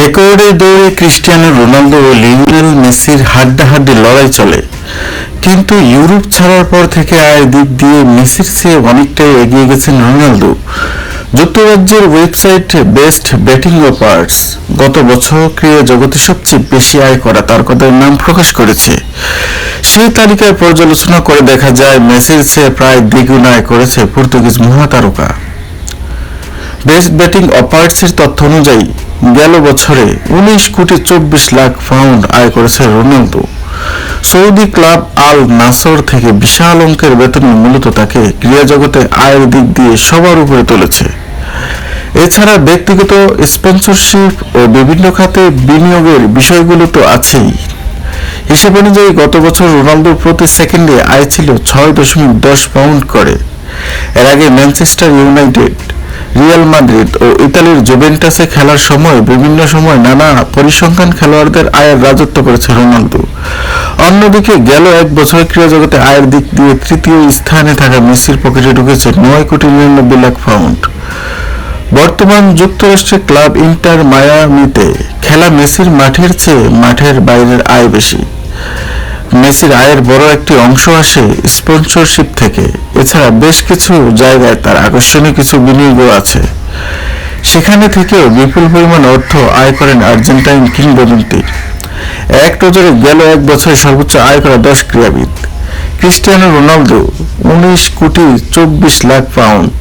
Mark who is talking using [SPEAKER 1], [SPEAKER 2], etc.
[SPEAKER 1] রেকর্ডের দৌড়ে Cristiano Ronaldo ও Lionel মেসির হাড্ডাহাড্ডি লড়াই চলে। কিন্তু ইউরোপ ছাড়ার পর থেকে আয়ের দিক দিয়ে মেসির চেয়ে অনেকটাই এগিয়ে গেছেন রোনালদো। যুক্তরাজ্যের ওয়েবসাইট বেস্ট ব্যাটিং অপার্টস গত বছর ক্রীড়া জগতে সবচেয়ে বেশি আয় করা তারকাদের নাম প্রকাশ করেছে। সেই তালিকায় পর্যালোচনা করে দেখা যায়, মেসির চেয়ে প্রায় দ্বিগুণ আয় করেছে পর্তুগিজ মহাতারকা। বেস্ট ব্যাটিং অপার্টসের তথ্য অনুযায়ী গেল বছরে উনিশ কোটি চব্বিশ লাখ পাউন্ড আয় করেছে Ronaldo. Saudi club Al Nassr থেকে বিশাল অঙ্কের বেতন মূলত তাকে ক্রীড়া জগতে আয়ের দিক দিয়ে সবার উপরে তুলেছে। এছাড়া ব্যক্তিগত স্পন্সরশিপ ও বিভিন্ন খাতে বিনিয়োগের বিষয়গুলো তো আছেই। হিসেব অনুযায়ী গত বছর রোনালদোর প্রতি সেকেন্ডে আয় ছিল ছয় দশমিক দশ পাউন্ড করে। এর আগে ম্যানচেস্টার ইউনাইটেড রিয়াল মাদ্রিদ ও ইতালির জুভেন্টাসে খেলার সময় বিভিন্ন সময় নানা পরিসংখ্যান খেলোয়াড়দের আয়ের রাজত্ব করেছে রোনালদো। অন্যদিকে গেল এক বছর ক্রীড়া জগতে আয়ের দিক দিয়ে তৃতীয় স্থানে থাকা মেসির পকেটে ঢুকেছে নয় কোটি নিরানব্বই লাখ পাউন্ড। বর্তমান যুক্তরাষ্ট্রের ক্লাব ইন্টার মায়ামিতে খেলা মেসির মাঠের চেয়ে মাঠের বাইরের আয় বেশি। মেসির আয়ের বড় একটি অংশ আসে স্পন্সরশিপ থেকে। এছাড়া বেশ কিছু জায়গায় তার আকর্ষণীয় কিছু বিনিয়োগও আছে। সেখানে থেকেও বিপুল পরিমাণ অর্থ আয় করেন আর্জেন্টাইন কিংবদন্তি এক নজরে গেল এক বছরে সর্বোচ্চ আয় করা দশ ক্রীড়াবিদ। ক্রিস্টিয়ানো রোনালদো, উনিশ কোটি চব্বিশ লাখ পাউন্ড।